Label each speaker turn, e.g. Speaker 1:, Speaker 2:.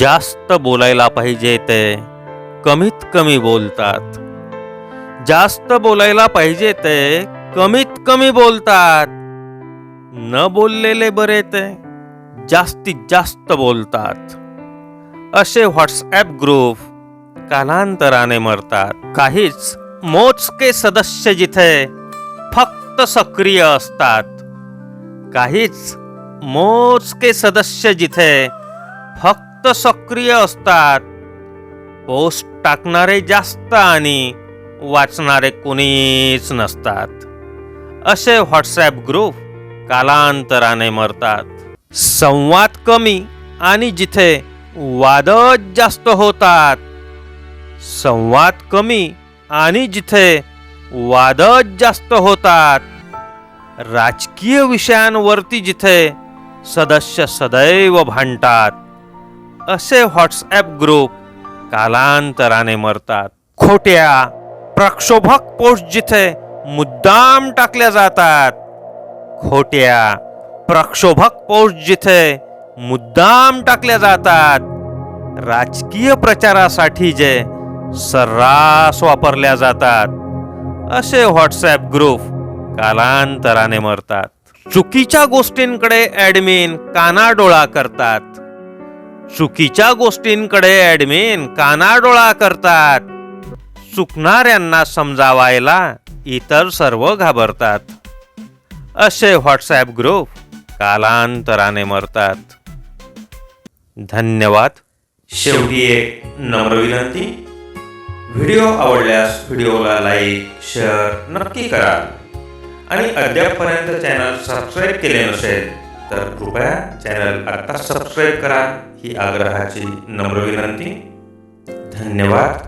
Speaker 1: जास्त बोलायला पाहिजे ते कमीत कमी बोलतात. जास्त बोलायला पाहिजे ते कमीत कमी बोलतात. न बोललेले बरे ते जास्तीत जास्त बोलतात. असे व्हॉट्सॲप ग्रुप कालांतराने मरतात. काहीच मोजके सदस्य जिथे फक्त सक्रिय असतात. काहीच मोजके सदस्य जिथे फक्त सक्रिय असतात. पोस्ट टाकणारे जास्त आणि वाचणारे कोणीच नसतात. असे व्हॉट्सॲप ग्रुप कालांतराने मरतात. संवाद कमी आणि जिथे वादच जास्त होतात. संवाद कमी आणि जिथे वादच जास्त होतात. राजकीय विषयांवरती जिथे सदस्य सदैव भांडतात. असे व्हॉट्सॲप ग्रुप कालांतराने मरतात. खोट्या प्रक्षोभक पोस्ट जिथे मुद्दाम टाकल्या जातात. खोट्या प्रक्षोभक पोस्ट जिथे मुद्दाम टाकल्या जातात. राजकीय प्रचारासाठी जे सर्रास वापरल्या जातात. असे व्हॉट्सॲप ग्रुप कालांतराने मरतात. चुकीच्या गोष्टींकडे ॲडमिन कानाडोळा करतात. चुकीच्या गोष्टींकडे ॲडमिन कानाडोळा करतात. चुकणाऱ्यांना समजावायला इतर सर्व घाबरतात. असे व्हॉट्सॲप ग्रुप कालांतराने मरतात. धन्यवाद. शेवटी एक नम्र विनंती. व्हिडिओ आवडल्यास व्हिडिओला लाईक शेअर नक्की करा. आणि अद्यापपर्यंत चॅनल सबस्क्राईब केले नसेल तर कृपया चॅनल आता सबस्क्राईब करा ही आग्रहाची नम्र विनंती. धन्यवाद.